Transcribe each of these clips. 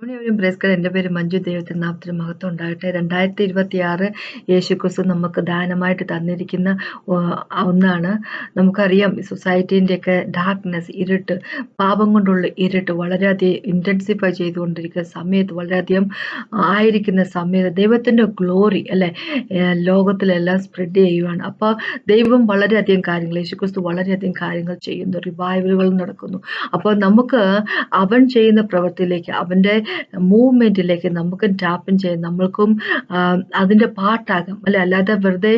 മുഴുവനും പ്രേസ്കർ എന്റെ പേര് മഞ്ജു. ദൈവത്തിന്റെ നാമത്തിന് മഹത്വം ഉണ്ടാകട്ടെ രണ്ടായിരത്തി ഇരുപത്തി ആറ് യേശുക്രിസ്തു നമുക്ക് ദാനമായിട്ട് തന്നിരിക്കുന്ന ഒന്നാണ്. നമുക്കറിയാം സൊസൈറ്റീന്റെയൊക്കെ ഡാർക്ക്നെസ് ഇരുട്ട് പാപം കൊണ്ടുള്ള ഇരുട്ട് വളരെയധികം ഇന്റൻസിഫൈ ചെയ്തുകൊണ്ടിരിക്കുന്ന സമയത്ത് വളരെയധികം ആയിരിക്കുന്ന സമയത്ത് ദൈവത്തിന്റെ ഗ്ലോറി അല്ലേ ലോകത്തിലെല്ലാം സ്പ്രെഡ് ചെയ്യുവാണ്. അപ്പോൾ ദൈവം വളരെയധികം കാര്യങ്ങൾ യേശുക്രിസ്തു വളരെയധികം കാര്യങ്ങൾ ചെയ്യുന്നു. റിവൈവലുകൾ നടക്കുന്നു. അപ്പോൾ നമുക്ക് അവൻ ചെയ്യുന്ന പ്രവൃത്തിയിലേക്ക് അവന്റെ മൂവ്മെന്റിലേക്ക് നമുക്കും ടാപ്പിൻ ചെയ്യാം. നമ്മൾക്കും അതിന്റെ പാട്ടാകാം. അല്ലെ? അല്ലാതെ വെറുതെ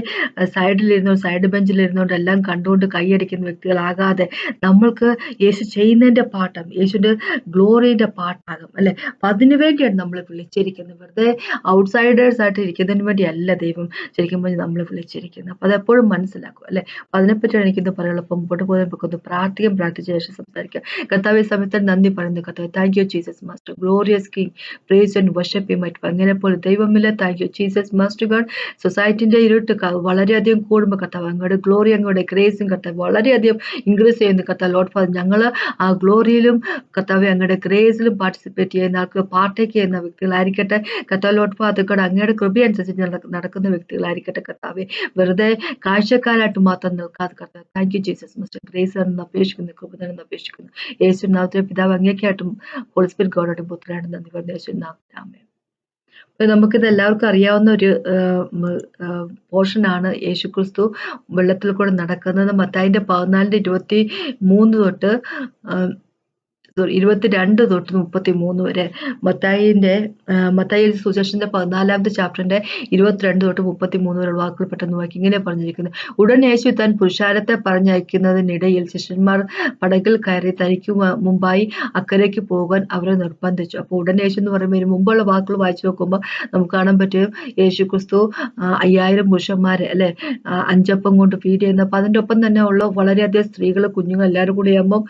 സൈഡിലിരുന്നോ സൈഡ് ബെഞ്ചിലിരുന്നോണ്ട് എല്ലാം കണ്ടുകൊണ്ട് കൈയടിക്കുന്ന വ്യക്തികളാകാതെ നമ്മൾക്ക് യേശു ചെയ്യുന്നതിന്റെ പാട്ടാകും. യേശുവിന്റെ ഗ്ലോറിയുടെ പാട്ടാകും. അല്ലെ? അപ്പം അതിനു വേണ്ടിയാണ് നമ്മൾ വിളിച്ചിരിക്കുന്നത്. വെറുതെ ഔട്ട്സൈഡേഴ്സ് ആയിട്ട് ഇരിക്കുന്നതിന് വേണ്ടിയല്ല ദൈവം ശരിക്കും പറഞ്ഞ് നമ്മൾ വിളിച്ചിരിക്കുന്നത്. അപ്പം അതെപ്പോഴും മനസ്സിലാക്കും അല്ലെ? അപ്പം അതിനെപ്പറ്റിയാണ് എനിക്കിന്ന് പറയാനുള്ളത്. അപ്പം മുമ്പോട്ട് പോകാൻ വെക്കുന്നു പ്രാർത്ഥിക്കും പ്രാർത്ഥിച്ച ശേഷം സംസാരിക്കാം. കർത്താവ് സമയത്ത് നന്ദി പറയുന്നു. കർത്താവ് thank you Jesus master gloria glorious King. Praise and worship him അങ്ങനെ പോലെ ദൈവമില്ല thank you. Jesus must God സൊസൈറ്റിന്റെ ഇരുട്ട് വളരെയധികം കൂടുമ്പോൾ കത്താവ് അങ്ങോട്ട് ഗ്ലോറി അങ്ങോട്ട് ഗ്രേസും കത്താവ് വളരെയധികം ഇൻക്രീസ് ചെയ്യുന്ന കത്ത ലോഡ് ഫാദർ ഞങ്ങൾ ആ ഗ്ലോറിയിലും കത്താവ് അങ്ങയുടെ ഗ്രേസിലും പാർട്ടിസിപ്പേറ്റ് ചെയ്യുന്ന ആൾക്ക് പാർട്ടേക്ക് ചെയ്യുന്ന വ്യക്തികളായിരിക്കട്ടെ. കത്ത ലോഡ് ഫാദർ ഗോഡ് അങ്ങയുടെ കൃപയനുസരിച്ച് നടക്കുന്ന വ്യക്തികളായിരിക്കട്ടെ കത്താവ് വെറുതെ കാഴ്ചക്കാരായിട്ട് മാത്രം നിൽക്കാതെ കത്താവ് thank you Jesus mister grace എന്ന് അപേക്ഷിക്കുന്നു കൃപ അപേക്ഷിക്കുന്നു. യേശു നാമത്തിലെ പിതാവ് അങ്ങേക്കായിട്ടും ഹോളിസ്പിൻ ഗോഡായിട്ടും പുത്രനായിട്ടും നന്ദി പറഞ്ഞ നമുക്കിത് എല്ലാവർക്കും അറിയാവുന്ന ഒരു പോർഷനാണ് യേശുക്രിസ്തു വെള്ളത്തിൽ കൂടെ നടക്കുന്നത്. മത്തായിന്റെ പതിനാലിന്റെ ഇരുപത്തി മൂന്ന് തൊട്ട് ഇരുപത്തിരണ്ട് തൊട്ട് മുപ്പത്തി മൂന്ന് വരെ. മത്തായിന്റെ മത്തായി സുശേഷന്റെ പതിനാലാമത്തെ ചാപ്റ്ററിന്റെ ഇരുപത്തിരണ്ട് തൊട്ട് മുപ്പത്തി മൂന്ന് വരെ വാക്കുകൾ പെട്ടെന്ന് വാക്കി ഇങ്ങനെ പറഞ്ഞിരിക്കുന്നത് ഉടൻ യേശു താൻ പുരുഷാരത്തെ പറഞ്ഞയക്കുന്നതിനിടയിൽ ശിഷ്യന്മാർ പടകിൽ കയറി തനിക്ക് മുമ്പായി അക്കരയ്ക്ക് പോകാൻ അവരെ നിർബന്ധിച്ചു. അപ്പോൾ ഉടൻ യേശു എന്ന് പറയുമ്പോൾ മുമ്പുള്ള വാക്കുകൾ വായിച്ചു നോക്കുമ്പോൾ നമുക്ക് കാണാൻ പറ്റും യേശു ക്രിസ്തു അയ്യായിരം പുരുഷന്മാരെ അല്ലെ? അഞ്ചപ്പം കൊണ്ട് ഫീഡ് ചെയ്യുന്ന. അപ്പൊ അതിന്റെ ഒപ്പം തന്നെ ഉള്ള വളരെയധികം സ്ത്രീകൾ കുഞ്ഞുങ്ങൾ എല്ലാവരും കൂടി ആകുമ്പോൾ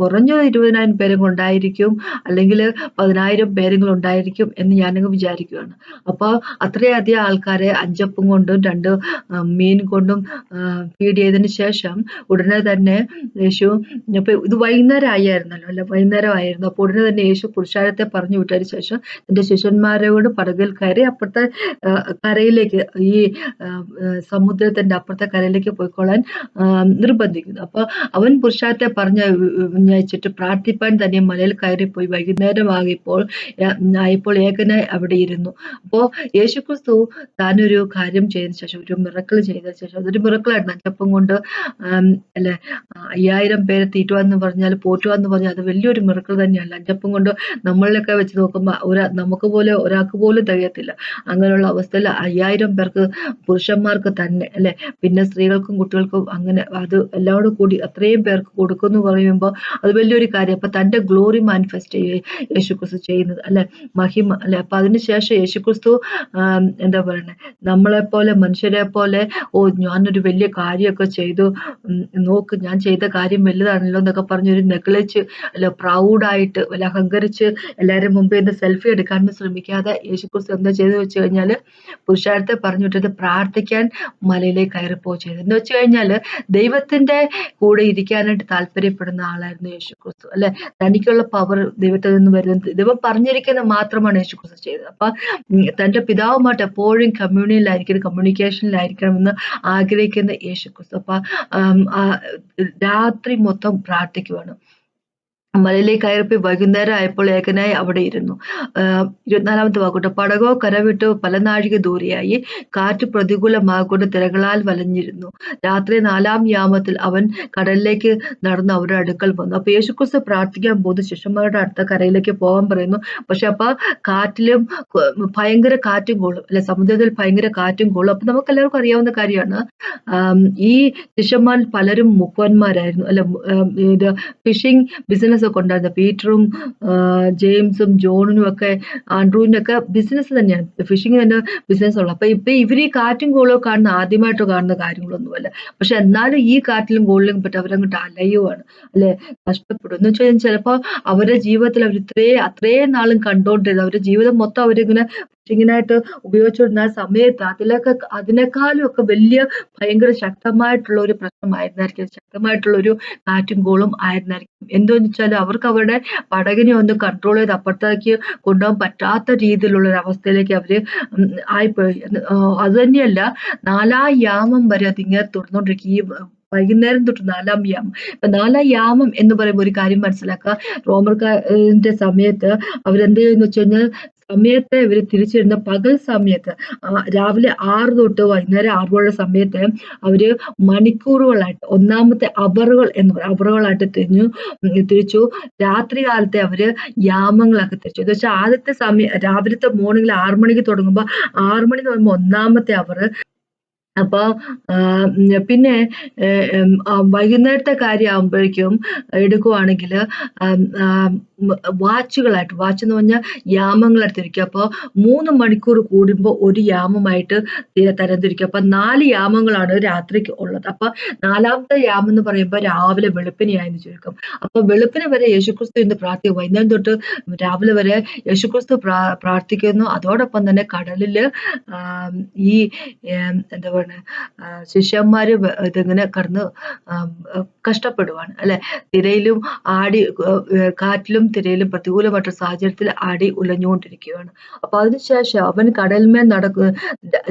കുറഞ്ഞ ഇരുപതിനായിരം പേരെങ്കിലും ഉണ്ടായിരിക്കും അല്ലെങ്കിൽ പതിനായിരം പേരെങ്കിലും ഉണ്ടായിരിക്കും എന്ന് ഞാനങ്ങ് വിചാരിക്കുകയാണ് അപ്പോൾ അത്രയധികം ആൾക്കാരെ അഞ്ചപ്പം കൊണ്ടും രണ്ട് മീൻ കൊണ്ടും ഫീഡ് ചെയ്തതിന് ശേഷം ഉടനെ തന്നെ യേശു ഇപ്പൊ ഇത് വൈകുന്നേരം ആയിരുന്നല്ലോ അല്ല? വൈകുന്നേരം ആയിരുന്നു അപ്പോൾ ഉടനെ തന്നെ യേശു പുരുഷാരത്തെ പറഞ്ഞു വിട്ടതിന് ശേഷം എന്റെ ശിഷ്യന്മാരോട് പടകിൽ കയറി അപ്പുറത്തെ കരയിലേക്ക് ഈ സമുദ്രത്തിന്റെ അപ്പുറത്തെ കരയിലേക്ക് പോയിക്കൊള്ളാൻ നിർബന്ധിക്കുന്നു. അപ്പോൾ അവൻ പുരുഷാരത്തെ പറഞ്ഞ് അയച്ചിട്ട് പ്രാർത്ഥിപ്പാൻ അപ്പൻ തന്നെ മലയിൽ കയറിപ്പോയി. വൈകുന്നേരമാകിപ്പോൾ ആയപ്പോൾ ഏകനായി അവിടെ ഇരുന്നു. അപ്പോൾ യേശുക്രിസ്തു താനൊരു കാര്യം ചെയ്തതിന് ശേഷം ഒരു മിറക്കിൾ ചെയ്തതിന് ശേഷം അതൊരു മിറക്കിളായിരുന്നു അഞ്ചപ്പം കൊണ്ട് അല്ലെ അയ്യായിരം പേരെ തീറ്റുക എന്ന് പറഞ്ഞാൽ പോറ്റുക എന്ന് പറഞ്ഞാൽ അത് വലിയൊരു മിറക്കിൾ തന്നെയല്ല. അഞ്ചപ്പം കൊണ്ട് നമ്മളിലൊക്കെ വെച്ച് നോക്കുമ്പോൾ ഒരാ നമുക്ക് പോലെ ഒരാൾക്ക് പോലും തികയത്തില്ല. അങ്ങനെയുള്ള അവസ്ഥയിൽ അയ്യായിരം പേർക്ക് പുരുഷന്മാർക്ക് തന്നെ അല്ലെ പിന്നെ സ്ത്രീകൾക്കും കുട്ടികൾക്കും അങ്ങനെ അത് എല്ലാവരും കൂടി അത്രയും പേർക്ക് കൊടുക്കുന്നു പറയുമ്പോൾ അത് വലിയൊരു കാര്യം. അപ്പൊ തന്റെ ഗ്ലോറി മാനിഫെസ്റ്റ് യേശുക്രിസ്തു ചെയ്യുന്നത് അല്ലെ? മഹിമ അല്ലെ? അപ്പൊ അതിനുശേഷം യേശുക്രിസ്തു എന്താ പറയണേ? നമ്മളെ പോലെ മനുഷ്യരെ പോലെ ഓ ഞാനൊരു വലിയ കാര്യമൊക്കെ ചെയ്തു. നോക്ക് ഞാൻ ചെയ്ത കാര്യം വലുതാണല്ലോ എന്നൊക്കെ പറഞ്ഞൊരു നെഗ്ലച്ച് അല്ല പ്രൗഡായിട്ട് അല്ല അഹങ്കരിച്ച് എല്ലാവരും മുമ്പേ നിന്ന് സെൽഫി എടുക്കാൻ ശ്രമിക്കാതെ യേശുക്രിസ്തു എന്താ ചെയ്തെന്ന് വെച്ച് കഴിഞ്ഞാൽ പുരുഷാരത്തെ പറഞ്ഞു വിട്ടത് പ്രാർത്ഥിക്കാൻ മലയിലേക്ക് കയറിപ്പോ ചെയ്തത് എന്ന് വെച്ച് കഴിഞ്ഞാൽ ദൈവത്തിന്റെ കൂടെ ഇരിക്കാനായിട്ട് താല്പര്യപ്പെടുന്ന ആളായിരുന്നു യേശുക്രിസ്തു അല്ലെ? തനിക്കുള്ള പവർ ദൈവത്തിൽ നിന്ന് വരുന്നത് ദൈവം പറഞ്ഞിരിക്കുന്നത് മാത്രമാണ് യേശു ക്രിസ്തു ചെയ്തത്. അപ്പൊ തന്റെ പിതാവുമായിട്ട് എപ്പോഴും കമ്മ്യൂണിയനിലായിരിക്കണം കമ്മ്യൂണിക്കേഷനിലായിരിക്കണം എന്ന് ആഗ്രഹിക്കുന്ന യേശു ക്രിസ്തു അപ്പൊ രാത്രി മൊത്തം പ്രാർത്ഥിക്കുവാണ്. മലയിലേക്ക് കയറിപ്പോയി വൈകുന്നേരം ആയപ്പോൾ ഏകനായി അവിടെ ഇരുന്നു. ഇരുപത്തിനാലാമത്തെ വാക്കൂട്ട് പടകോ കരവിട്ട് പല നാഴിക ദൂരെയായി കാറ്റ് പ്രതികൂലമാകൊണ്ട് തിരകളാൽ വലഞ്ഞിരുന്നു. രാത്രി നാലാം യാമത്തിൽ അവൻ കടലിലേക്ക് നടന്ന് അവരുടെ അടുക്കൽ വന്നു. അപ്പൊ യേശുക്രിസ്തു പ്രാർത്ഥിക്കാൻ പോകുന്ന ശിഷ്യന്മാരുടെ അടുത്ത കരയിലേക്ക് പോകാൻ പറയുന്നു. പക്ഷെ അപ്പൊ കാറ്റിലും ഭയങ്കര കാറ്റും കോളും അല്ലെ സമുദ്രത്തിൽ ഭയങ്കര കാറ്റും കോളും അപ്പൊ നമുക്ക് എല്ലാവർക്കും അറിയാവുന്ന കാര്യമാണ്. ഈ ശിഷ്യന്മാരിൽ പലരും മുക്കുവന്മാരായിരുന്നു അല്ലെ ഇത് ഫിഷിംഗ് ബിസിനസ് ഒക്കെ ഉണ്ടായിരുന്നു പീറ്ററും ജെയിംസും ജോണിനും ഒക്കെ ആൻഡ്രൂവിനും ഒക്കെ ബിസിനസ് തന്നെയാണ്. ഫിഷിംഗ് തന്നെ ബിസിനസ് ഉള്ളത് അപ്പൊ ഇപ്പം ഇവർ ഈ കാറ്റും കോളും കാണുന്ന ആദ്യമായിട്ട് കാണുന്ന കാര്യങ്ങളൊന്നുമല്ല പക്ഷെ എന്നാലും ഈ കാറ്റിലും കോളിലും പറ്റും അവരങ്ങോട്ട് അലയുവാണ്. അല്ലെ? നഷ്ടപ്പെടും എന്ന് വെച്ചാൽ ചിലപ്പോൾ അവരുടെ ജീവിതത്തിൽ അവർ ഇത്രേ അത്രയും നാളും കണ്ടോണ്ടിരുന്നത് അവരുടെ ജീവിതം മൊത്തം അവരിങ്ങനെ ഫിഷിങ്ങിനായിട്ട് ഉപയോഗിച്ചുകൊണ്ടിരുന്ന ആ സമയത്ത് അതിലൊക്കെ അതിനേക്കാളും ഒക്കെ വലിയ ഭയങ്കര ശക്തമായിട്ടുള്ള ഒരു പ്രശ്നമായിരുന്നായിരിക്കും. ശക്തമായിട്ടുള്ള ഒരു കാറ്റും കോളും ആയിരുന്നായിരിക്കും. എന്തെന്ന് വെച്ചാൽ അവർക്ക് അവരുടെ പടകിനെ ഒന്ന് കൺട്രോൾ ചെയ്ത് അപ്പുറത്തേക്ക് കൊണ്ടുപോകാൻ പറ്റാത്ത രീതിയിലുള്ള ഒരു അവസ്ഥയിലേക്ക് അവർ ആയിപ്പോയി. അത് തന്നെയല്ല നാലാം യാമം വരെ അതിങ്ങനെ തുടർന്നുകൊണ്ടിരിക്കും. ഈ വൈകുന്നേരം തൊട്ട് നാലാം യാമം. ഇപ്പൊ നാലാം യാമം എന്ന് പറയുമ്പോൾ ഒരു കാര്യം മനസ്സിലാക്കുക. റോമർക്കാരിന്റെ സമയത്ത് അവരെന്ത് ചെയ്യുന്നു വെച്ച് കഴിഞ്ഞാൽ സമയത്തെ ഇവർ തിരിച്ചിരുന്ന പകൽ സമയത്ത് രാവിലെ ആറ് തൊട്ട് വൈകുന്നേരം ആറ് സമയത്ത് അവർ മണിക്കൂറുകളായിട്ട് ഒന്നാമത്തെ അവറുകൾ എന്ന് പറയും അവറുകളായിട്ട് തിരിഞ്ഞു തിരിച്ചു. രാത്രി കാലത്തെ അവർ യാമങ്ങളൊക്കെ തിരിച്ചു. എന്ന് വെച്ചാൽ ആദ്യത്തെ സമയം രാവിലത്തെ മോർണിംഗിൽ ആറു മണിക്ക് തുടങ്ങുമ്പോൾ ആറു മണി എന്ന് ഒന്നാമത്തെ അവർ അപ്പൊ പിന്നെ വൈകുന്നേരത്തെ കാര്യമാകുമ്പോഴേക്കും എടുക്കുവാണെങ്കിൽ വാച്ചുകളായിട്ട് വാച്ച് എന്ന് പറഞ്ഞാൽ യാമങ്ങൾ തിരിക്കുക അപ്പോൾ മൂന്ന് മണിക്കൂർ കൂടുമ്പോൾ ഒരു യാമമായിട്ട് തരംതിരിക്കുക അപ്പൊ നാല് യാമങ്ങളാണ് രാത്രിക്ക് ഉള്ളത്. അപ്പൊ നാലാമത്തെ യാമം എന്ന് പറയുമ്പോൾ രാവിലെ വെളുപ്പിനെയായെന്ന് ചുരുക്കം. അപ്പൊ വെളുപ്പിന് വരെ യേശുക്രിസ്തു ഇന്ന് പ്രാർത്ഥിക്കും. വൈകുന്നേരം തൊട്ട് രാവിലെ വരെ യേശുക്രിസ്തു പ്രാർത്ഥിക്കുന്നു. അതോടൊപ്പം തന്നെ കടലിൽ ഈ എന്താ ശിഷ്യന്മാര് ഇതിങ്ങനെ കടന്ന് കഷ്ടപ്പെടുവാണ് അല്ലെ? തിരയിലും ആടി കാറ്റിലും തിരയിലും പ്രതികൂലമായിട്ട് സാഹചര്യത്തിൽ ആടി ഉലഞ്ഞുകൊണ്ടിരിക്കുകയാണ്. അപ്പൊ അതിനുശേഷം അവൻ കടൽമേൽ നടക്കു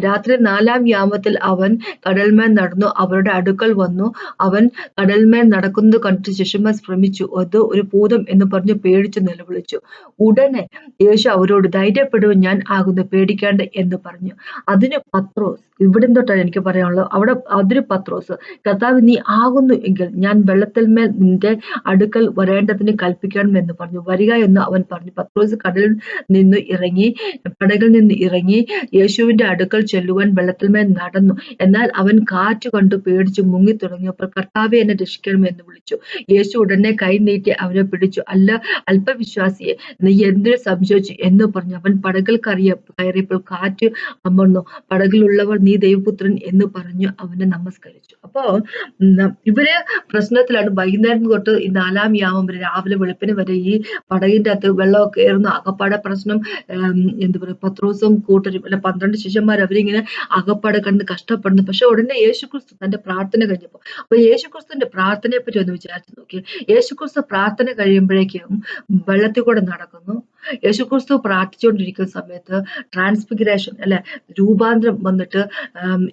രാത്രി നാലാം യാമത്തിൽ അവൻ കടൽമേൽ നടന്നു അവരുടെ അടുക്കൽ വന്നു. അവൻ കടൽമേൽ നടക്കുന്നത് കണ്ടിട്ട് ശിഷ്യന്മാർ ശ്രമിച്ചു. അത് ഒരു ഭൂതം എന്ന് പറഞ്ഞ് പേടിച്ചു നിലവിളിച്ചു. ഉടനെ യേശു അവരോട് ധൈര്യപ്പെടുവാൻ ഞാൻ ആകുന്നു പേടിക്കേണ്ട എന്ന് പറഞ്ഞു. അതിന് പത്രോസ് ഇവിടെ തൊട്ടാണ് എനിക്ക് പറയാനുള്ളത്. അവിടെ അതിന് പത്രോസ് കർത്താവ് നീ ആകുന്നു എങ്കിൽ ഞാൻ വെള്ളത്തിൽ മേൽ നിന്റെ അടുക്കൽ വരേണ്ടതിന് കൽപ്പിക്കണം എന്ന് പറഞ്ഞു. വരിക എന്ന് അവൻ പറഞ്ഞു. പത്രോസ് കടലിൽ നിന്ന് ഇറങ്ങി പടകിൽ നിന്ന് ഇറങ്ങി യേശുവിന്റെ അടുക്കൽ ചെല്ലുവാൻ വെള്ളത്തിൽ മേൽ നടന്നു. എന്നാൽ അവൻ കാറ്റ് കണ്ടു പേടിച്ചു മുങ്ങി തുടങ്ങിയപ്പോൾ കർത്താവെ എന്നെ രക്ഷിക്കണമെന്ന് വിളിച്ചു. യേശു ഉടനെ കൈ നീട്ടി അവനെ പിടിച്ചു. അല്ല അല്പവിശ്വാസിയെ നീ എന്തിനു സംശയിച്ചു? എന്ന് പറഞ്ഞു. അവൻ പടകിൽ കറിയ കയറിയപ്പോൾ കാറ്റ് അമർന്നു. പടകിലുള്ളവർ നീ ദൈവപുത്രൻ എന്ന് പറഞ്ഞു അവനെ നമസ്കരിച്ചു. അപ്പോ ഇവർ പ്രശ്നത്തിലാണ് വൈകുന്നേരം തൊട്ട് ഈ നാലാം യാമം വരെ രാവിലെ വെളുപ്പിന് വരെ ഈ പടകിന്റെ അകത്ത് വെള്ളമൊക്കെ ഏറുന്ന അകപ്പാടെ പ്രശ്നം എന്താ പറയുക പത്രോസും കൂട്ടരും അല്ല പന്ത്രണ്ട് ശിഷ്യന്മാർ അവരിങ്ങനെ അകപ്പാടെ കണ്ട് കഷ്ടപ്പെടുന്നു. പക്ഷെ ഉടനെ യേശുക്രിസ്തു തന്റെ പ്രാർത്ഥന കഴിഞ്ഞപ്പോ അപ്പൊ യേശുക്രിസ്തുവിന്റെ പ്രാർത്ഥനയെ പറ്റി ഒന്ന് വിചാരിച്ചു നോക്കി യേശുക്രിസ്തു പ്രാർത്ഥന കഴിയുമ്പോഴേക്കും വെള്ളത്തിൽ കൂടെ നടക്കുന്നു. യേശുക്രിസ്തു പ്രാർത്ഥിച്ചുകൊണ്ടിരിക്കുന്ന സമയത്ത് ട്രാൻസ്ഫിഗറേഷൻ അല്ലെ രൂപാന്തരം വന്നിട്ട്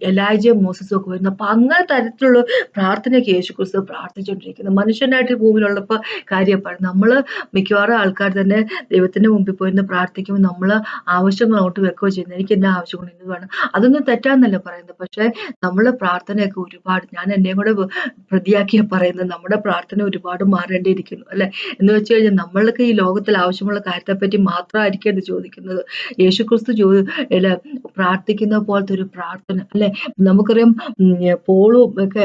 എലാജ മോസസും ഒക്കെ വരുന്നു അപ്പൊ അങ്ങനെ തരത്തിലുള്ള പ്രാർത്ഥനയൊക്കെ യേശുക്രിസ്തു പ്രാർത്ഥിച്ചുകൊണ്ടിരിക്കുന്നത് മനുഷ്യനായിട്ട് ഭൂമിയിലുള്ളപ്പോൾ കാര്യപ്പാട് നമ്മൾ മിക്കവാറും ആൾക്കാർ തന്നെ ദൈവത്തിന്റെ മുമ്പിൽ പോയിരുന്ന് പ്രാർത്ഥിക്കുമ്പോൾ നമ്മൾ ആവശ്യങ്ങൾ അങ്ങോട്ട് വെക്കുക ചെയ്യുന്നത് എനിക്ക് എന്നെ ആവശ്യങ്ങൾ ഇന്ന് വേണം. അതൊന്നും തെറ്റാന്നല്ല പറയുന്നത്. പക്ഷെ നമ്മളെ പ്രാർത്ഥനയൊക്കെ ഒരുപാട് ഞാൻ എന്നെയും കൂടെ പ്രതിയാക്കിയ പറയുന്നത് നമ്മുടെ പ്രാർത്ഥന ഒരുപാട് മാറേണ്ടിയിരിക്കുന്നു അല്ലെ? എന്ന് വെച്ച് കഴിഞ്ഞാൽ നമ്മൾക്ക് ഈ ലോകത്തിൽ ആവശ്യമുള്ള കാര്യത്തെ പറ്റി മാത്രമായിരിക്കും അത് ചോദിക്കുന്നത്. യേശുക്രിസ്തു ചോ അല്ല പ്രാർത്ഥിക്കുന്ന പോലത്തെ ഒരു പ്രാർത്ഥന അല്ലെ? നമുക്കറിയാം പോളും ഒക്കെ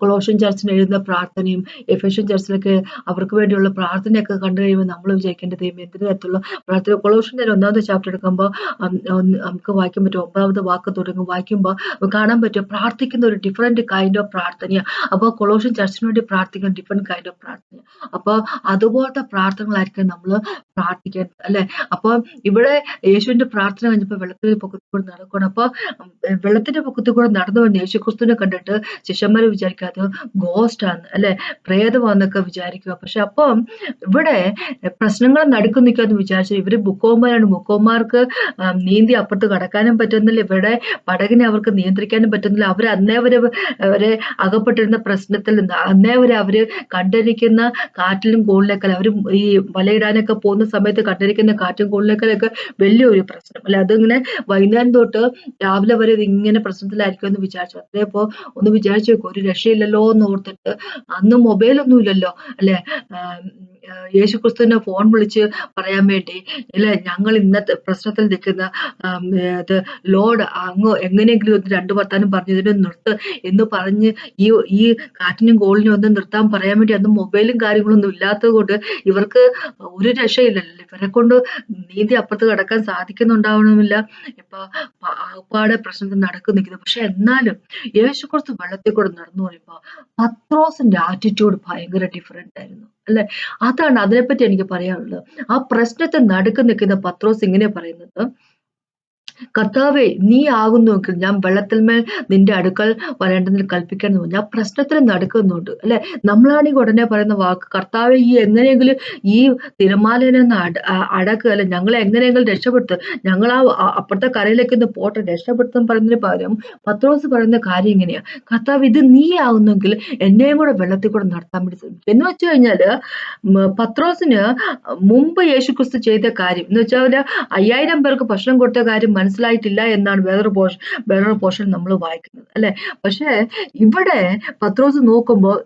കൊളോഷ്യൻ ചർച്ചിന് എഴുതുന്ന പ്രാർത്ഥനയും എഫേഷ്യൻ ചർച്ചിലൊക്കെ അവർക്ക് വേണ്ടിയുള്ള പ്രാർത്ഥനയൊക്കെ കണ്ടു കഴിയുമ്പോൾ നമ്മൾ വിചാരിക്കേണ്ട ദൈവം എന്തിനു തരത്തിലുള്ള പ്രാർത്ഥന കൊളോഷ്യൻ തന്നെ ഒന്നാമത്തെ ചാപ്റ്റർ എടുക്കുമ്പോൾ നമുക്ക് വായിക്കാൻ പറ്റും ഒമ്പതാമത്തെ വാക്ക് തുടങ്ങും വായിക്കുമ്പോൾ കാണാൻ പറ്റും പ്രാർത്ഥിക്കുന്ന ഒരു ഡിഫറെന്റ് കൈൻഡ് ഓഫ് പ്രാർത്ഥനയാണ് അപ്പോൾ കൊളോഷ്യൻ ചർച്ചിന് വേണ്ടി പ്രാർത്ഥിക്കുന്ന ഡിഫറെന്റ് കൈൻഡ് ഓഫ് പ്രാർത്ഥന അപ്പോൾ അതുപോലത്തെ പ്രാർത്ഥനകളായിരിക്കും നമ്മൾ പ്രാർത്ഥിക്കാൻ അല്ലെ? അപ്പൊ ഇവിടെ യേശുവിന്റെ പ്രാർത്ഥന കഴിഞ്ഞപ്പോ വെള്ളത്തിന്റെ പൊക്കത്തിൽ കൂടെ നടക്കണം അപ്പൊ വെള്ളത്തിന്റെ പൊക്കത്തിൽ കൂടെ നടന്നു യേശു ക്രിസ്തുവിനെ കണ്ടിട്ട് ശിഷ്യന്മാര് വിചാരിക്കാതെ ഗോസ്റ്റ് ആണ് അല്ലെ? പ്രേതമാന്നൊക്കെ വിചാരിക്കുക. പക്ഷെ അപ്പം ഇവിടെ പ്രശ്നങ്ങൾ നടുക്കു നിൽക്കാന്ന് വിചാരിച്ചു ഇവർ ബുക്കോമാരാണ് ബുക്കോമാർക്ക് നീന്തി അപ്പുറത്ത് കടക്കാനും പറ്റുന്നില്ല. ഇവിടെ പടകിനെ അവർക്ക് നിയന്ത്രിക്കാനും പറ്റുന്നില്ല. അവർ അന്നേ വരെ അവരെ അകപ്പെട്ടിരുന്ന പ്രശ്നത്തിൽ നിന്ന് അന്നേ വരെ അവർ കണ്ടിരിക്കുന്ന കാറ്റിലും കോളിലൊക്കെ അവർ ഈ വലയിടാനൊക്കെ പോകുന്ന സമയത്ത് കണ്ടിരിക്കുന്ന കാറ്റും കൂടുതലൊക്കെ വലിയൊരു പ്രശ്നം. അല്ലെ അതിങ്ങനെ വൈകുന്നേരം തൊട്ട് രാവിലെ വരെ ഇത് ഇങ്ങനെ പ്രശ്നത്തിലായിരിക്കും എന്ന് വിചാരിച്ചു. അതേപ്പോ ഒന്ന് വിചാരിച്ചു നോക്കും ഒരു രക്ഷയില്ലല്ലോ എന്ന് ഓർത്തിട്ട് അന്ന് മൊബൈലൊന്നും ഇല്ലല്ലോ അല്ലെ യേശുക്രിസ്തുവിനെ ഫോൺ വിളിച്ച് പറയാൻ വേണ്ടി അല്ലെ ഞങ്ങൾ ഇന്നത്തെ പ്രശ്നത്തിൽ നിൽക്കുന്ന ലോഡ് അങ്ങ് എങ്ങനെയെങ്കിലും ഒന്ന് രണ്ടു വർത്താനം പറഞ്ഞു ഇതിനെ നിർത്ത് എന്ന് പറഞ്ഞ് ഈ ഈ കാറ്റിനും കോളിനും ഒന്ന് നിർത്താൻ പറയാൻ വേണ്ടി അന്ന് മൊബൈലും കാര്യങ്ങളൊന്നും ഇല്ലാത്തത് കൊണ്ട് ഇവർക്ക് ഒരു രക്ഷയില്ലല്ലോ ഇവരെ കൊണ്ട് നീതി അപ്പുറത്ത് കിടക്കാൻ സാധിക്കുന്നുണ്ടാവണമില്ല. ഇപ്പൊ ആപ്പാടെ പ്രശ്നത്തിൽ നടക്കു നിൽക്കുന്നത് പക്ഷെ എന്നാലും യേശുക്രിസ്തു വെള്ളത്തിൽ കൂടെ നടന്നു പറയുമ്പോ പത്രോസിന്റെ ആറ്റിറ്റ്യൂഡ് ഭയങ്കര ഡിഫറെന്റ് ആയിരുന്നു. അല്ലെ? അതാണ് അതിനെപ്പറ്റി എനിക്ക് പറയാനുള്ളത്. ആ പ്രശ്നത്തെ നടുക്ക് നിൽക്കുന്ന പത്രോസ് ഇങ്ങനെ പറയുന്നത്. കർത്താവേ നീ ആകുന്നുവെങ്കിൽ ഞാൻ വെള്ളത്തിന്മേൽ നിന്റെ അടുക്കൽ വരേണ്ടതിന് കൽപ്പിക്കണം ഞാൻ പ്രശ്നത്തിൽ നടക്കുന്നുണ്ട് അല്ലെ? നമ്മളാണെങ്കിൽ ഉടനെ പറയുന്ന വാക്ക്. കർത്താവെ ഈ എങ്ങനെയെങ്കിലും ഈ തിരമാലനെ അടക്കുക അല്ലെ? ഞങ്ങളെ എങ്ങനെയെങ്കിലും രക്ഷപ്പെടുത്തുക ഞങ്ങൾ ആ അപ്പുറത്തെ കരയിലേക്ക് ഒന്ന് പോട്ടെ. രക്ഷപ്പെടുത്താൻ പറയുന്നതിന് പകരം പത്രോസ് പറയുന്ന കാര്യം ഇങ്ങനെയാണ് കർത്താവ് ഇത് നീ ആകുന്നെങ്കിൽ എന്നെയും കൂടെ വെള്ളത്തിൽ കൂടെ നടത്താൻ വേണ്ടി ശ്രമിക്കും. എന്ന് വെച്ച് കഴിഞ്ഞാൽ പത്രോസിന് മുമ്പ് യേശുക്രിസ്തു ചെയ്ത കാര്യം എന്ന് വെച്ചാൽ അയ്യായിരം പേർക്ക് ഭക്ഷണം കൊടുത്ത കാര്യം മനസ്സിലായിട്ടില്ല എന്നാണ് വേറൊരു പോർഷൻ വേറൊരു പോർഷൻ നമ്മൾ വായിക്കുന്നത് അല്ലെ? പക്ഷേ ഇവിടെ പത്രോസ് നോക്കുമ്പോൾ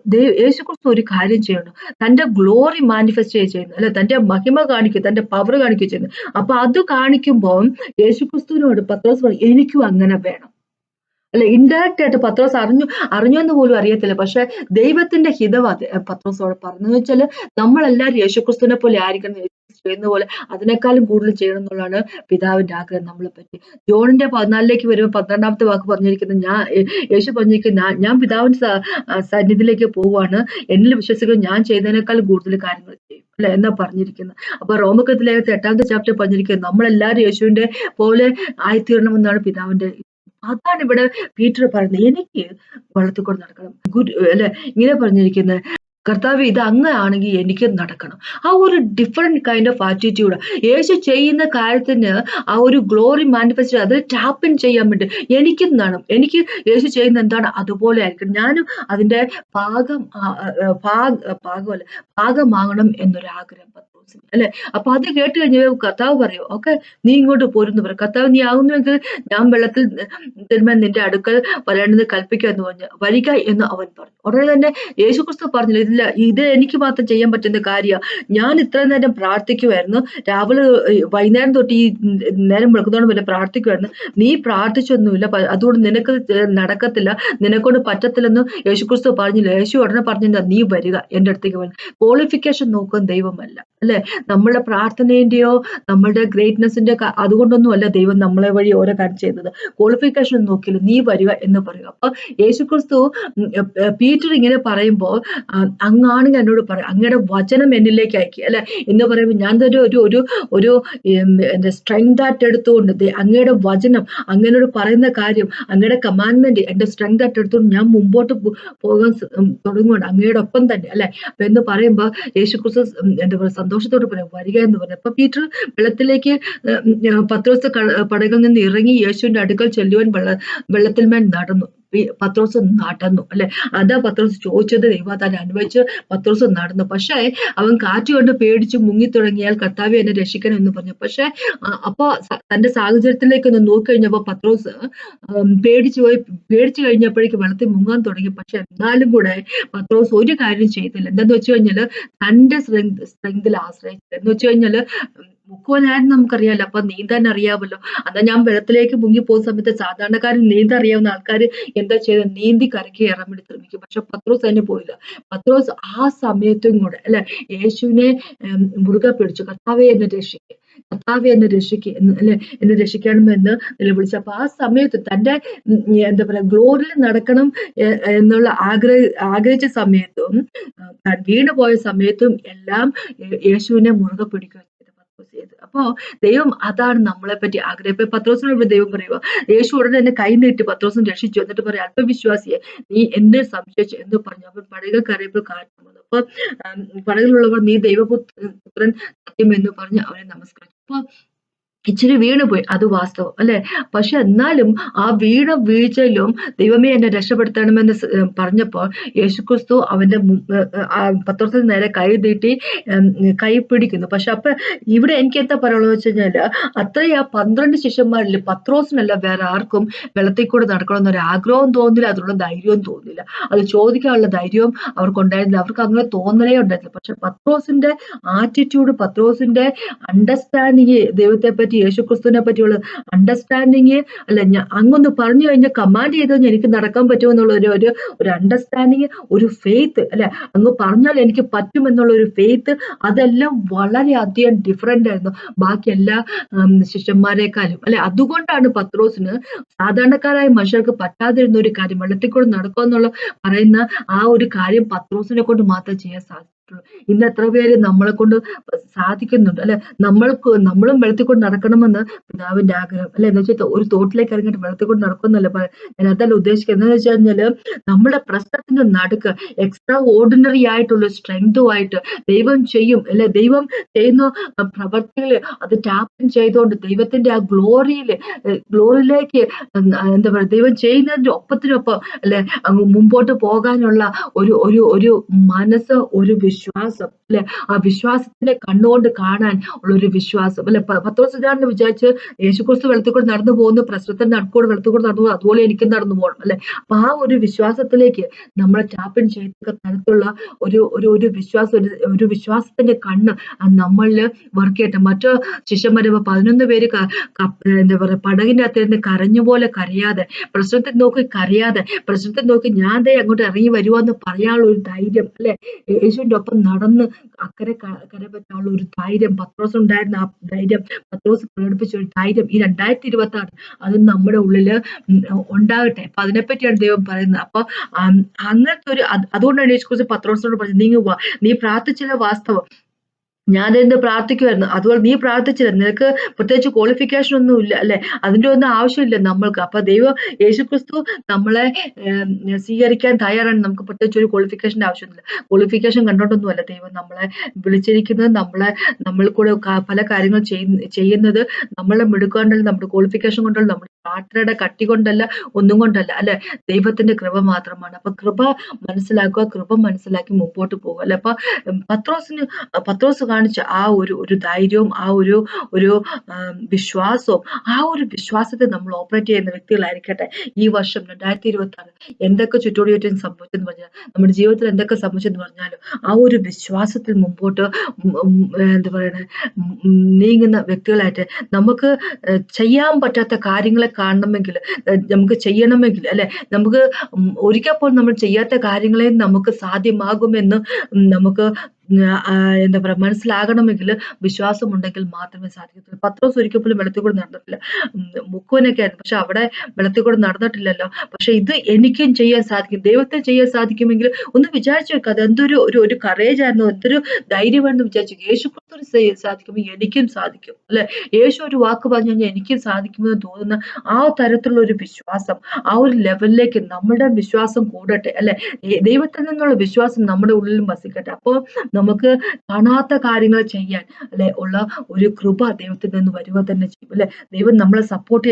യേശുക്രിസ്തു ഒരു കാര്യം ചെയ്യുന്നു. തന്റെ ഗ്ലോറി മാനിഫെസ്റ്റ് ചെയ്യുന്നു അല്ലെ? തന്റെ മഹിമ കാണിക്കുക തന്റെ പവർ കാണിക്കുക ചെയ്യുന്നു. അപ്പൊ അത് കാണിക്കുമ്പോൾ യേശുക്രിസ്തുവിനോട് പത്രോസ് പറയും എനിക്കും അങ്ങനെ വേണം. അല്ലെ? ഇൻഡയറക്റ്റ് ആയിട്ട് പത്രോസ് അറിഞ്ഞു അറിഞ്ഞു എന്ന് പോലും അറിയത്തില്ല. പക്ഷെ ദൈവത്തിന്റെ ഹിതം പത്രോസോട് പറഞ്ഞു വെച്ചാൽ നമ്മളെല്ലാവരും യേശുക്രിസ്തുവിനെ പോലെ ആയിരിക്കണം ചെയ്യുന്ന പോലെ അതിനേക്കാളും കൂടുതൽ ചെയ്യണം എന്നുള്ളതാണ് പിതാവിന്റെ ആഗ്രഹം നമ്മളെ പറ്റി ജോണിന്റെ പതിനാലിലേക്ക് വരുമ്പോൾ പന്ത്രണ്ടാമത്തെ വാക്ക് പറഞ്ഞിരിക്കുന്നത് ഞാൻ യേശു പറഞ്ഞിരിക്കുന്ന ഞാൻ പിതാവിന്റെ സന്നിധിയിലേക്ക് പോവുകയാണ്. എന്നിൽ വിശ്വസിക്കുന്ന ഞാൻ ചെയ്തതിനേക്കാൾ കൂടുതൽ കാര്യങ്ങൾ ചെയ്യും അല്ലെ? എന്നാ പറഞ്ഞിരിക്കുന്നത്. അപ്പൊ റോമക്കത്തിലെ എട്ടാമത്തെ ചാപ്റ്റർ പറഞ്ഞിരിക്കുന്നത് നമ്മളെല്ലാവരും യേശുവിന്റെ പോലെ ആയിത്തീരണമെന്നാണ് പിതാവിന്റെ അതാണ് ഇവിടെ പീറ്റർ പറയുന്നത്. എനിക്ക് വളർത്തിക്കൊണ്ട് നടക്കണം. ഗുരു അല്ലെ? ഇങ്ങനെ പറഞ്ഞിരിക്കുന്നത് കർത്താവ് ഇത് അങ്ങനെയാണെങ്കിൽ എനിക്ക് നടക്കണം. ആ ഒരു ഡിഫറെന്റ് കൈൻഡ് ഓഫ് ആറ്റിറ്റ്യൂഡ് യേശു ചെയ്യുന്ന കാര്യത്തിന് ആ ഒരു ഗ്ലോറി മാനിഫെസ്റ്റ് അത് ടാപ്പിൻ ചെയ്യാൻ വേണ്ടി എനിക്ക് നടണം എനിക്ക് യേശു ചെയ്യുന്ന എന്താണ്? അതുപോലെ ആയിരിക്കണം. ഞാനും അതിന്റെ ഭാഗം ഭാഗമല്ല ഭാഗമാകണം എന്നൊരാഗ്രഹം. അല്ലെ? അപ്പൊ അത് കേട്ട് കഴിഞ്ഞ കർത്താവ് പറയൂ ഓക്കെ നീ ഇങ്ങോട്ട് പോരുന്നു പറയും കർത്താവ് നീ ആകുന്നുവെങ്കിൽ ഞാൻ വെള്ളത്തിൽ തിരുമാൻ നിന്റെ അടുക്കൽ വരേണ്ടത് കൽപ്പിക്കുക എന്ന് പറഞ്ഞു വരിക എന്ന് അവൻ പറഞ്ഞു. ഉടനെ തന്നെ യേശു ക്രിസ്തു പറഞ്ഞില്ല ഇതില്ല ഇത് എനിക്ക് മാത്രം ചെയ്യാൻ പറ്റുന്ന കാര്യ. ഞാൻ ഇത്ര നേരം പ്രാർത്ഥിക്കുമായിരുന്നു രാവിലെ വൈകുന്നേരം തൊട്ട് ഈ നേരം വെളുക്കുന്നതോടെ വരെ പ്രാർത്ഥിക്കുമായിരുന്നു നീ പ്രാർത്ഥിച്ചൊന്നുമില്ല. അതുകൊണ്ട് നിനക്ക് നടക്കത്തില്ല. നിനക്കൊണ്ട് പറ്റത്തില്ലെന്ന് യേശുക്രിസ്തു പറഞ്ഞില്ല. യേശു ഉടനെ പറഞ്ഞില്ല നീ വരിക എന്റെ അടുത്തേക്ക് വന്നു. ക്വാളിഫിക്കേഷൻ നോക്കും ദൈവമല്ല. അല്ലെ? നമ്മളുടെ പ്രാർത്ഥനേന്റെയോ നമ്മളുടെ ഗ്രേറ്റ്നെസിന്റെ അതുകൊണ്ടൊന്നും അല്ല ദൈവം നമ്മളെ വഴി ഓരോ കാര്യം ചെയ്യുന്നത്. ക്വാളിഫിക്കേഷൻ നോക്കിയില്ല നീ വരിക എന്ന് പറയും അപ്പൊ യേശുക്രിസ്തു പീറ്റർ ഇങ്ങനെ പറയുമ്പോൾ അങ്ങാണെങ്കിൽ എന്നോട് പറയും അങ്ങയുടെ വചനം എന്നിലേക്ക് അയക്കി അല്ലെ? എന്ന് പറയുമ്പോൾ ഞാൻ തന്നെ ഒരു ഒരു ഒരു എന്റെ സ്ട്രെങ്ത് ആയിട്ട് എടുത്തുകൊണ്ട് അങ്ങയുടെ വചനം അങ്ങനോട് പറയുന്ന കാര്യം അങ്ങയുടെ കമാൻഡ്മെന്റ് എന്റെ സ്ട്രെങ്ത് ആയിട്ട് എടുത്തുകൊണ്ട് ഞാൻ മുമ്പോട്ട് പോകാൻ തുടങ്ങുകയാണ് അങ്ങയുടെ ഒപ്പം തന്നെ അല്ലെ? അപ്പൊ എന്ന് പറയുമ്പോൾ യേശുക്രിസ്തു എന്താ പറയുക സന്തോഷത്തോട് പറയാം. വരിക എന്ന് പറഞ്ഞു അപ്പൊ പീറ്റർ വെള്ളത്തിലേക്ക് പത്രോസ് പടകിൽ നിന്ന് ഇറങ്ങി യേശുവിന്റെ അടുക്കൽ ചെല്ലുവാൻ വെള്ള വെള്ളത്തിൽ മേൽ നടന്നു. പത്രോസ് നടന്നു അല്ലെ? അതാ പത്രോസ് ചോദിച്ചത് ദൈവത്താൻ അനുഭവിച്ച് പത്രോസ് നടന്നു. പക്ഷേ അവൻ കാറ്റുകൊണ്ട് പേടിച്ച് മുങ്ങി തുടങ്ങിയാൽ കർത്താവെ എന്നെ രക്ഷിക്കണം എന്ന് പറഞ്ഞു. പക്ഷെ അപ്പൊ തന്റെ സാഹചര്യത്തിലേക്ക് ഒന്ന് നോക്കി കഴിഞ്ഞപ്പോ പത്രോസ് പേടിച്ചു പോയി പേടിച്ചു കഴിഞ്ഞപ്പോഴേക്ക് വെള്ളത്തിൽ മുങ്ങാൻ തുടങ്ങി. പക്ഷെ എന്നാലും കൂടെ പത്രോസ് ഒരു കാര്യം ചെയ്തില്ല. എന്താന്ന് വെച്ച് കഴിഞ്ഞാൽ തന്റെ സ്ട്രെങ്ത് സ്ട്രെങ്തിൽ ആശ്രയിച്ചില്ല. എന്ന് വെച്ച് കഴിഞ്ഞാൽ മുക്കുവനായിരുന്നു നമുക്കറിയാമല്ലോ അപ്പൊ നീന്താൻ അറിയാമല്ലോ അതാ ഞാൻ വെള്ളത്തിലേക്ക് മുങ്ങി പോകുന്ന സമയത്ത് സാധാരണക്കാരൻ നീന്താൻ അറിയാവുന്ന ആൾക്കാർ എന്താ ചെയ്തത്? നീന്തി കരയ്ക്ക് ഇറങ്ങാൻ വേണ്ടി ശ്രമിക്കും. പക്ഷെ പത്രോസ് അതിന് പോയില്ല. പത്രോസ് ആ സമയത്തും കൂടെ അല്ലെ? യേശുവിനെ മുറുകെ പിടിച്ചു. കർത്താവെ എന്നെ രക്ഷിക്കുക കർത്താവെ എന്നെ രക്ഷിക്കുക എന്ന് അല്ലെ? എന്നെ രക്ഷിക്കണമെന്ന് നിലവിളിച്ചു. അപ്പൊ ആ സമയത്ത് തന്റെ എന്താ പറയാ ഗ്ലോറിൽ നടക്കണം എന്നുള്ള ആഗ്രഹ ആഗ്രഹിച്ച സമയത്തും വീണ് പോയ സമയത്തും എല്ലാം യേശുവിനെ മുറുകെ പിടിക്കുക ചെയ്ത്. അപ്പോ ദൈവം അതാണ് നമ്മളെ പറ്റി ആഗ്രഹം. ഇപ്പൊ പത്രോസിനോട് ദൈവം പറയുക യേശു ഉടനെ എന്നെ കൈ നീട്ടി പത്രോസിനെ രക്ഷിച്ചു. എന്നിട്ട് പറയാം അല്പവിശ്വാസിയെ നീ എന്നെ സംശയിച്ചു എന്ന് പറഞ്ഞു. അവൻ പടകൾ കറിയപ്പോൾ കാറ്റ് വന്നു അപ്പൊ പടകിലുള്ളവർ നീ ദൈവപുത്രൻ സത്യം എന്ന് പറഞ്ഞ് അവനെ നമസ്കരിച്ചു. അപ്പൊ ഇച്ചിരി വീണുപോയി അത് വാസ്തവം അല്ലെ? പക്ഷെ എന്നാലും ആ വീണ വീഴ്ചയിലും ദൈവമേ എന്നെ രക്ഷപ്പെടുത്തണമെന്ന് പറഞ്ഞപ്പോൾ യേശുക്രിസ്തു അവന്റെ പത്രത്തിന് നേരെ കൈ നീട്ടി കൈ പിടിക്കുന്നു. പക്ഷെ അപ്പൊ ഇവിടെ എനിക്ക് എന്താ പറയുള്ളത് വെച്ച് കഴിഞ്ഞാൽ അത്രയും ആ പന്ത്രണ്ട് ശിഷ്യന്മാരിൽ പത്രോസിനല്ല വേറെ ആർക്കും വെള്ളത്തിൽ കൂടെ നടക്കണം എന്നൊരു ആഗ്രഹവും തോന്നില്ല അതിനുള്ള ധൈര്യവും തോന്നില്ല. അത് ചോദിക്കാനുള്ള ധൈര്യവും അവർക്കുണ്ടായിരുന്നില്ല അവർക്ക് അങ്ങനെ തോന്നലേ ഉണ്ടായിരുന്നില്ല. പക്ഷെ പത്രോസിന്റെ ആറ്റിറ്റ്യൂഡ് പത്രോസിന്റെ അണ്ടർസ്റ്റാൻഡിങ് ദൈവത്തെ പറ്റി പറ്റി യേശുക്രിസ്തുവിനെ പറ്റിയുള്ള അണ്ടർസ്റ്റാൻഡിങ് അല്ല ഞാൻ അങ്ങൊന്ന് പറഞ്ഞു കഴിഞ്ഞാൽ കമാൻഡ് ചെയ്ത് എനിക്ക് നടക്കാൻ പറ്റുമെന്നുള്ള ഒരു ഒരു ഒരു അണ്ടർസ്റ്റാൻഡിങ് ഒരു ഫെയ്ത്ത് അല്ലെ? അങ്ങ് പറഞ്ഞാൽ എനിക്ക് പറ്റുമെന്നുള്ള ഒരു ഫെയ്ത്ത് അതെല്ലാം വളരെയധികം ഡിഫറെന്റ് ആയിരുന്നു. ബാക്കി എല്ലാ ശിഷ്യന്മാരെക്കാളും അല്ലെ? അതുകൊണ്ടാണ് പത്രോസിന് സാധാരണക്കാരായ മനുഷ്യർക്ക് പറ്റാതിരുന്ന ഒരു കാര്യം വെള്ളത്തിൽ കൂടെ നടക്കുക എന്നുള്ള പറയുന്ന ആ ഒരു കാര്യം പത്രോസിനെ കൊണ്ട് മാത്രം ചെയ്യാൻ സാധിക്കും പറ്റുള്ളൂ ഇന്ന് എത്ര പേര് നമ്മളെ കൊണ്ട് സാധിക്കുന്നുണ്ട് അല്ലെ? നമ്മൾക്ക് നമ്മളും വെളുത്തിക്കൊണ്ട് നടക്കണമെന്ന് പിതാവിന്റെ ആഗ്രഹം അല്ലെ? എന്ന് വെച്ചാൽ ഒരു തോട്ടിലേക്ക് ഇറങ്ങിയിട്ട് വെളുത്തിക്കൊണ്ട് നടക്കുന്നല്ല ഞാൻ അതല്ല ഉദ്ദേശിക്കുന്നത്. എന്താ വെച്ച് കഴിഞ്ഞാൽ നമ്മുടെ പ്രശ്നത്തിന്റെ നടുക്ക് എക്സ്ട്രാ ഓർഡിനറി ആയിട്ടുള്ള സ്ട്രെങ്തുമായിട്ട് ദൈവം ചെയ്യും അല്ലെ? ദൈവം ചെയ്യുന്ന പ്രവർത്തികൾ അത് ടാപ്പ് ചെയ്തുകൊണ്ട് ദൈവത്തിന്റെ ആ ഗ്ലോറിയിൽ ഗ്ലോറിയിലേക്ക് എന്താ പറയുക ദൈവം ചെയ്യുന്നതിന്റെ ഒപ്പത്തിനൊപ്പം അല്ലെ മുമ്പോട്ട് പോകാനുള്ള ഒരു ഒരു ഒരു മനസ്സ് ഒരു വിശ്വാസം അല്ലെ? ആ വിശ്വാസത്തിനെ കണ്ണുകൊണ്ട് കാണാൻ ഉള്ള ഒരു വിശ്വാസം അല്ലെ? പത്രോസുജാറിന് വിചാരിച്ച് യേശുക്രിസ്തു വെള്ളത്തിക്കൂടെ നടന്നു പോകുന്ന പ്രശ്നത്തിന് നടക്കൂടെ വെള്ളത്തിക്കൂടെ നടന്നു അതുപോലെ എനിക്കും നടന്നു പോകണം അല്ലെ? അപ്പൊ ആ ഒരു വിശ്വാസത്തിലേക്ക് നമ്മളെ ടാപ്പിൻ ചെയ്തൊക്കെ തരത്തിലുള്ള ഒരു ഒരു ഒരു വിശ്വാസം ഒരു ഒരു വിശ്വാസത്തിന്റെ കണ്ണ് നമ്മളിൽ വർക്ക് ചെയ്യട്ടെ. മറ്റു ശിഷ്യന്മാരെ പതിനൊന്ന് പേര് എന്താ പറയുക പടകിന്റെ കരഞ്ഞു പോലെ കരയാതെ പ്രശ്നത്തെ നോക്കി കരയാതെ പ്രശ്നത്തെ നോക്കി ഞാൻ ദേ അങ്ങോട്ട് ഇറങ്ങി വരുവാന്ന് പറയാനുള്ള ഒരു ധൈര്യം അല്ലെ? യേശുവിന്റെ ഒപ്പം നടന്ന് അക്കരെ കരപറ്റാനുള്ള ഒരു ധൈര്യം പത്രോസ് ഉണ്ടായിരുന്ന ആ ധൈര്യം പത്രോസ് പ്രകടിപ്പിച്ച ഒരു ധൈര്യം ഈ രണ്ടായിരത്തി ഇരുപത്തി ആറ് അത് നമ്മുടെ ഉള്ളിൽ ഉണ്ടാകട്ടെ. അപ്പൊ അതിനെപ്പറ്റിയാണ് ദൈവം പറയുന്നത്. അപ്പൊ അങ്ങനത്തെ ഒരു അതുകൊണ്ടാണ് യേശു കുറിച്ച് പത്രോസിനോട് പറഞ്ഞത് നീ നീ പ്രാർത്ഥിച്ചില്ല വാസ്തവം ഞാനിരുന്ന് പ്രാർത്ഥിക്കുമായിരുന്നു അതുപോലെ നീ പ്രാർത്ഥിച്ചില്ല. നിനക്ക് പ്രത്യേകിച്ച് ക്വാളിഫിക്കേഷൻ ഒന്നും ഇല്ല അല്ലെ? അതിന്റെ ഒന്നും ആവശ്യമില്ല നമ്മൾക്ക്. അപ്പൊ ദൈവം യേശുക്രിസ്തു നമ്മളെ സ്വീകരിക്കാൻ തയ്യാറാണ്. നമുക്ക് പ്രത്യേകിച്ച് ഒരു ക്വാളിഫിക്കേഷന്റെ ആവശ്യമില്ല. ക്വാളിഫിക്കേഷൻ കണ്ടോണ്ടൊന്നുമല്ല ദൈവം നമ്മളെ വിളിച്ചിരിക്കുന്നത് നമ്മളെ നമ്മൾ കൂടെ പല കാര്യങ്ങൾ ചെയ്യുന്നത് നമ്മളെ മിടുക്കാണ്ടല്ലോ നമ്മുടെ ക്വാളിഫിക്കേഷൻ കൊണ്ടല്ല നമ്മുടെ പ്രാർത്ഥനയുടെ കട്ടി കൊണ്ടല്ല ഒന്നും കൊണ്ടല്ല അല്ലെ? ദൈവത്തിന്റെ കൃപ മാത്രമാണ്. അപ്പൊ കൃപ മനസ്സിലാക്കുക കൃപ മനസ്സിലാക്കി മുമ്പോട്ട് പോകുക അല്ലെ? അപ്പൊ പത്രോസിന് പത്രോസ് കാണിച്ച ആ ഒരു ഒരു ധൈര്യവും ആ ഒരു ഒരു വിശ്വാസവും ആ ഒരു വിശ്വാസത്തെ നമ്മൾ ഓപ്പറേറ്റ് ചെയ്യുന്ന വ്യക്തികളായിരിക്കട്ടെ ഈ വർഷം രണ്ടായിരത്തി ഇരുപത്തി ആറ് എന്തൊക്കെ ചുറ്റോടിയേറ്റം സംഭവിച്ചെന്ന് പറഞ്ഞാൽ നമ്മുടെ ജീവിതത്തിൽ എന്തൊക്കെ സംഭവിച്ചെന്ന് പറഞ്ഞാലും ആ ഒരു വിശ്വാസത്തിൽ മുമ്പോട്ട് എന്താ പറയണേ? നീങ്ങുന്ന വ്യക്തികളായിട്ട് നമുക്ക് ചെയ്യാൻ പറ്റാത്ത കാര്യങ്ങളെ കാണണമെങ്കിൽ നമുക്ക് ചെയ്യണമെങ്കിൽ അല്ലെ? നമുക്ക് ഒരിക്കൽ പോലും നമ്മൾ ചെയ്യാത്ത കാര്യങ്ങളെ നമുക്ക് സാധ്യമാകുമെന്ന് നമുക്ക് എന്താ പറയാ മനസ്സിലാകണമെങ്കിൽ വിശ്വാസമുണ്ടെങ്കിൽ മാത്രമേ സാധിക്കത്തുള്ളൂ. പത്രോസ് ഒരിക്കൽ പോലും വെള്ളത്തിൽ നടന്നിട്ടില്ല. മുക്കുവനൊക്കെ ആയിരുന്നു. പക്ഷെ അവിടെ വെള്ളത്തിൽ നടന്നിട്ടില്ലല്ലോ. പക്ഷെ ഇത് എനിക്കും ചെയ്യാൻ സാധിക്കും. ദൈവത്തെ ചെയ്യാൻ സാധിക്കുമെങ്കിൽ ഒന്ന് വിചാരിച്ചു വെക്കുക അതെന്തൊരു ഒരു ഒരു കറേജ് ആയിരുന്നു. എന്തൊരു ധൈര്യമാണെന്ന് വിചാരിച്ചു യേശു കൊടുത്തൊരു സാധിക്കുമ്പോൾ എനിക്കും സാധിക്കും. അല്ലെ? യേശു ഒരു വാക്ക് പറഞ്ഞു കഴിഞ്ഞാൽ എനിക്കും സാധിക്കുമെന്ന് തോന്നുന്ന ആ തരത്തിലുള്ള ഒരു വിശ്വാസം ആ ഒരു ലെവലിലേക്ക് നമ്മുടെ വിശ്വാസം കൂടട്ടെ. അല്ലെ? ദൈവത്തിൽ നിന്നുള്ള വിശ്വാസം നമ്മുടെ ഉള്ളിലും വസിക്കട്ടെ. അപ്പോൾ നമുക്ക് കാണാത്ത കാര്യങ്ങൾ ചെയ്യാൻ അല്ലെ? ഉള്ള ഒരു കൃപ ദൈവത്തിൽ നിന്ന് വരുക തന്നെ ചെയ്യും അല്ലെ? ദൈവം നമ്മളെ സപ്പോർട്ട്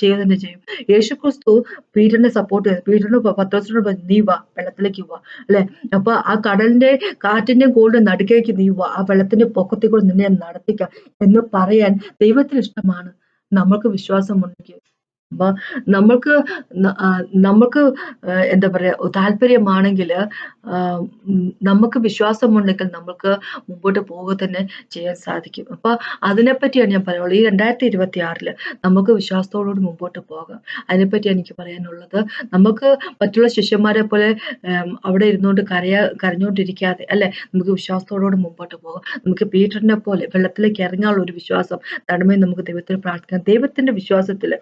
ചെയ്യുക തന്നെ ചെയ്യും. യേശു ക്രിസ്തു പീറ്ററിനെ സപ്പോർട്ട് ചെയ്തു. പീറ്ററിന് പത്രോസിനോട് നീ വാ വെള്ളത്തിലേക്ക് വാ അല്ലെ? അപ്പൊ ആ കടലിന്റെ കാറ്റിന്റെ കൂടെ നടുക്കേക്ക് നീ വാ ആ വെള്ളത്തിന്റെ പൊക്കത്തിൽ കൂടെ നിന്നെ നടത്തിക്കാം എന്ന് പറയാൻ ദൈവത്തിന് ഇഷ്ടമാണ്. നമ്മൾക്ക് വിശ്വാസമുണ്ടെങ്കിൽ അപ്പൊ നമ്മൾക്ക് നമുക്ക് എന്താ പറയാ താല്പര്യമാണെങ്കിൽ നമുക്ക് വിശ്വാസമുണ്ടെങ്കിൽ നമുക്ക് മുമ്പോട്ട് പോവുക തന്നെ ചെയ്യാൻ സാധിക്കും. അപ്പൊ അതിനെപ്പറ്റിയാണ് ഞാൻ പറയുള്ളൂ ഈ രണ്ടായിരത്തി ഇരുപത്തി ആറിൽ നമുക്ക് വിശ്വാസത്തോടുകൂടി മുമ്പോട്ട് പോകാം. അതിനെപ്പറ്റി എനിക്ക് പറയാനുള്ളത്. നമുക്ക് മറ്റുള്ള ശിഷ്യന്മാരെ പോലെ അവിടെ ഇരുന്നുകൊണ്ട് കരയാ കരഞ്ഞുകൊണ്ടിരിക്കാതെ അല്ലെ? നമുക്ക് വിശ്വാസത്തോടുകൂടി മുമ്പോട്ട് പോകാം. നമുക്ക് പീറ്ററിനെ പോലെ വെള്ളത്തിലേക്ക് ഇറങ്ങാനുള്ള ഒരു വിശ്വാസം നടമേ നമുക്ക് ദൈവത്തിൽ പ്രാർത്ഥിക്കാം. ദൈവത്തിന്റെ വിശ്വാസത്തിൽ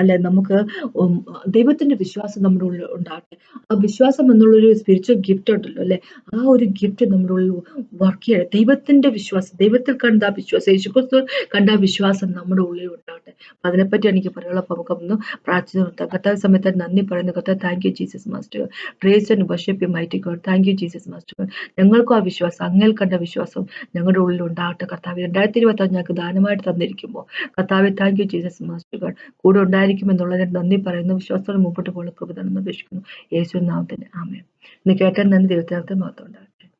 അല്ലെ? നമുക്ക് ദൈവത്തിന്റെ വിശ്വാസം നമ്മുടെ ഉള്ളിൽ ഉണ്ടാകട്ടെ. ആ വിശ്വാസം എന്നുള്ളൊരു സ്പിരിച്വൽ ഗിഫ്റ്റ് ഉണ്ടല്ലോ അല്ലെ? ആ ഒരു ഗിഫ്റ്റ് നമ്മുടെ ഉള്ളിൽ വർക്ക് ചെയ്യണം ദൈവത്തിന്റെ വിശ്വാസം ദൈവത്തിൽ കണ്ട ആ വിശ്വാസം യേശുക്രിസ്തു കണ്ട ആ വിശ്വാസം നമ്മുടെ ഉള്ളിൽ ഉണ്ടാകട്ടെ. അതിനെപ്പറ്റി എനിക്ക് പറയാനുള്ള അപ്പൊ നമുക്കൊന്ന് പ്രാർത്ഥന നിർത്താം. കർത്താവ് സമയത്ത് നന്ദി പറയുന്നു. കർത്താവ് thank you Jesus master praise and worship mighty God thank you Jesus master ഞങ്ങൾക്കും ആ വിശ്വാസം അങ്ങേൽ കണ്ട വിശ്വാസം ഞങ്ങളുടെ ഉള്ളിൽ ഉണ്ടാകട്ടെ. കർത്താവ് രണ്ടായിരത്തി ഇരുപത്തി ഞങ്ങൾക്ക് ദാനമായിട്ട് തന്നിരിക്കുമ്പോൾ കർത്താവ് thank you Jesus master God കൂടെ ഉണ്ടായി എന്നുള്ളതിന് നന്ദി പറയുന്നു. വിശ്വാസത്തോടെ മുമ്പോട്ട് പോകുന്ന കൃപ തന്നെ അപേക്ഷിക്കുന്നു. യേശു ആമേ ഇന്ന് കേട്ടാൽ നന്ദി. ദൈവത്തിനകത്ത് മാത്രം ഉണ്ടാകും